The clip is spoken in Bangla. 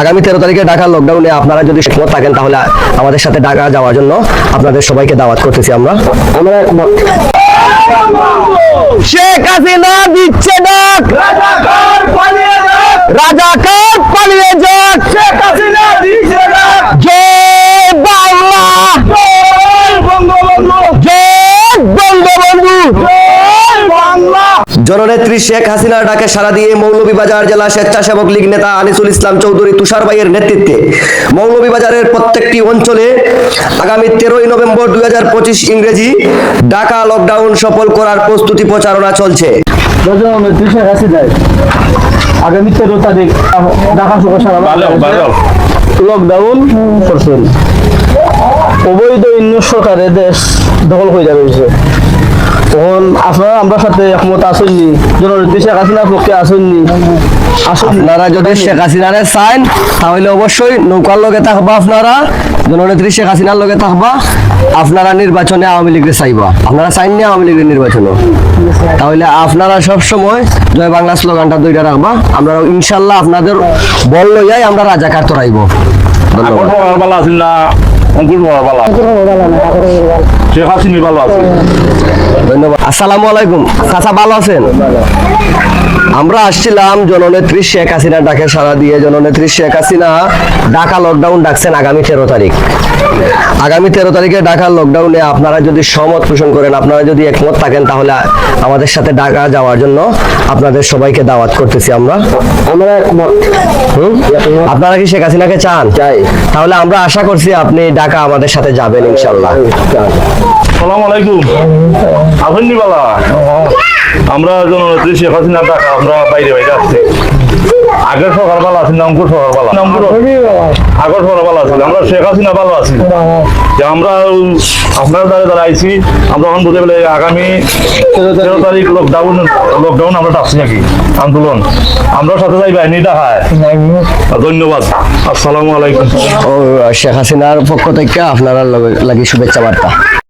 আগামী তেরো তারিখে ঢাকার লকডাউনে আপনারা যদি একমত থাকেন তাহলে আমাদের সাথে ঢাকা যাওয়ার জন্য আপনাদের সবাইকে দাওয়াত করতেছি আমরা। আমরা একমত। শেখ হাসিনা দিচ্ছে ডাক রাজাকার পালিয়ে যাক শেখ হাসিনা দিচ্ছে ডাক জয় বাংলা জয় বঙ্গবন্ধু জননেত্রী শেখ হাসিনার ডাকে সারা দিয়ে মৌলভীবাজার জেলা স্বেচ্ছাসেবক লীগ নেতা আনিসুল ইসলাম চৌধুরী তুষার ভাইয়ের নেতৃত্বে মৌলভীবাজারের প্রত্যেকটি অঞ্চলে আগামী তেরোই নভেম্বর দু হাজার পঁচিশ ইংরেজি ঢাকা লকডাউন সফল করার প্রস্তুতি প্রচারণা চলছে। শেখ আগামী তেরো তারিখ ঢাকা সহ সারা লকডাউন করছেন। অবৈধ অন্য সরকারের দেশ দখল হয়ে যাবে। তখন আপনারা আমরা সাথে একমত আসেননি জননেত্রী শেখ হাসিনার পক্ষে আসেননি আসেন। আপনারা যদি শেখ হাসিনারে চান তাহলে অবশ্যই নৌকার লগে থাকবা আপনারা। জননেত্রী শেখ হাসিনার লগে থাকবা। আপনারা নির্বাচনে আওয়ামী লীগের চাইবা। আপনারা চাইন না আওয়ামী লীগের নির্বাচনে। তাহলে আপনারা সব সময় জয় বাংলা স্লোগানটা দুইটা রাখবা। আমরা ইনশাল্লাহ আপনাদের বল লইয়াই আমরা রাজাকার তরাইব। ধন্যবাদ। শেখ হাসিনা ভালো আছে। ধন্যবাদ। আসসালামু আলাইকুম। চাচা ভালো আছেন? আমরা আসছিলাম জননেত্রী শেখ হাসিনা ডাকে সারা দিয়ে। জননেত্রী শেখ হাসিনা ঢাকা লকডাউন ডাকছেন আগামী তেরো তারিখ। আগামী তেরো তারিখে ঢাকা লকডাউনে আপনারা যদি সহমত পোষণ করেন আপনারা যদি একমত থাকেন তাহলে আমাদের সাথে ঢাকা যাওয়ার জন্য আপনাদের সবাইকে দাওয়াত করতেছি আমরা। আমরা একমত। আপনারা কি শেখ হাসিনাকে চান? চাই। তাহলে আমরা আশা করছি আপনি ঢাকা আমাদের সাথে যাবেন ইনশাল্লাহ সালাম আলাইকুম। আছেন বালা আমরা জননেত্রী শেখ হাসিনা টাকা আমরা বাইরে বাইরে আসছি। আগের সরকার ভালো আছেন না সরকার ভালো। অঙ্কুর আগের সরকার ভালো আছে আমরা শেখ হাসিনা ভালো আছি। যে আমরা আপনার দ্বারা দ্বারা আইছি আমরা এখন বুঝতে পেলে আগামী তেরো তারিখ লকডাউন লকডাউন আমরা ডাকছি নাকি? আন্দোলন। আমরা সাথে যাই বাহিনী ডাকায় ধন্যবাদ। আসসালামু আলাইকুম। ও শেখ হাসিনার পক্ষ থেকে আপনারা লগে- লাগি শুভেচ্ছা বার্তা।